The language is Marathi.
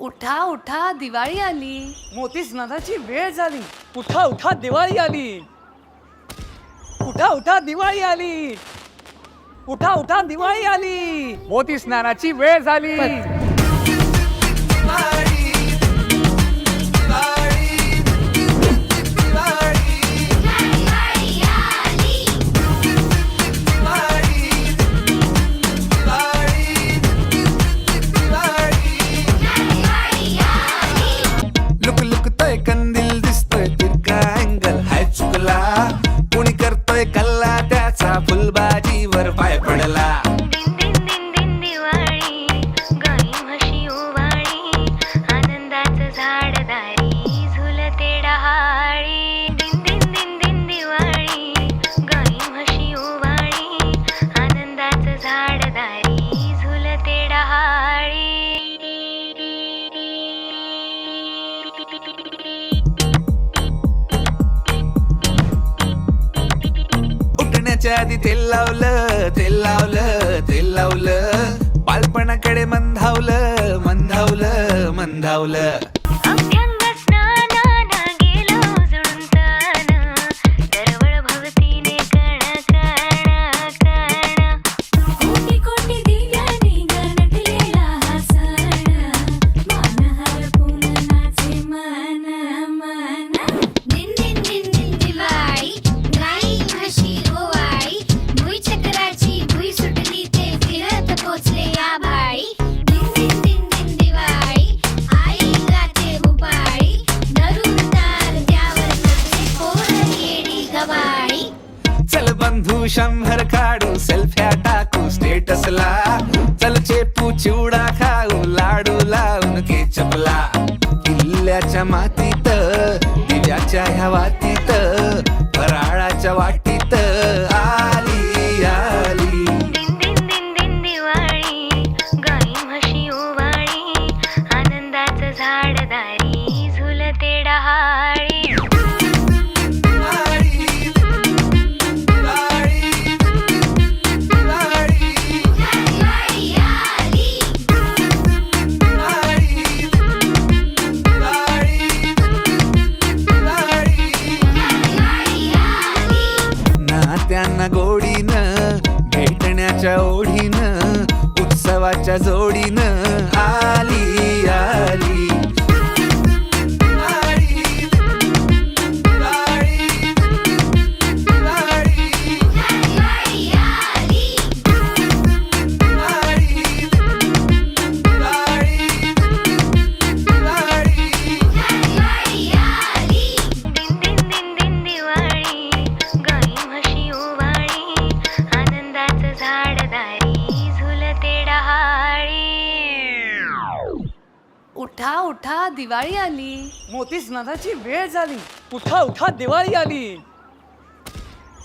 उठा उठा दिवाळी आली. मोती स्नानाची वेळ झाली. उठा उठा दिवाळी आली. उठा उठा दिवाळी आली. उठा उठा दिवाळी आली. मोती स्नानाची वेळ झाली. उठण्याच्या आधी तेल लावलं तेल लावलं तेल लावलं. बालपणाकडे मंधावलं मंधावलं मंधावलं. चल बंधू शंभर काढू सेल्फ्या टाकू स्टेटसला चल चेपू चिवडा खाऊ लाडू लावून केचपला. किल्ल्याच्या मातीत दिव्याच्या ह्या वातीत फराळाच्या वाट गोडीनं भेटण्याच्या ओढीनं उत्सवाच्या जोडीनं आली. आली उठा उठा दिवाळी आली. मोती स्नानाची वेळ झाली. उठा उठा दिवाळी आली.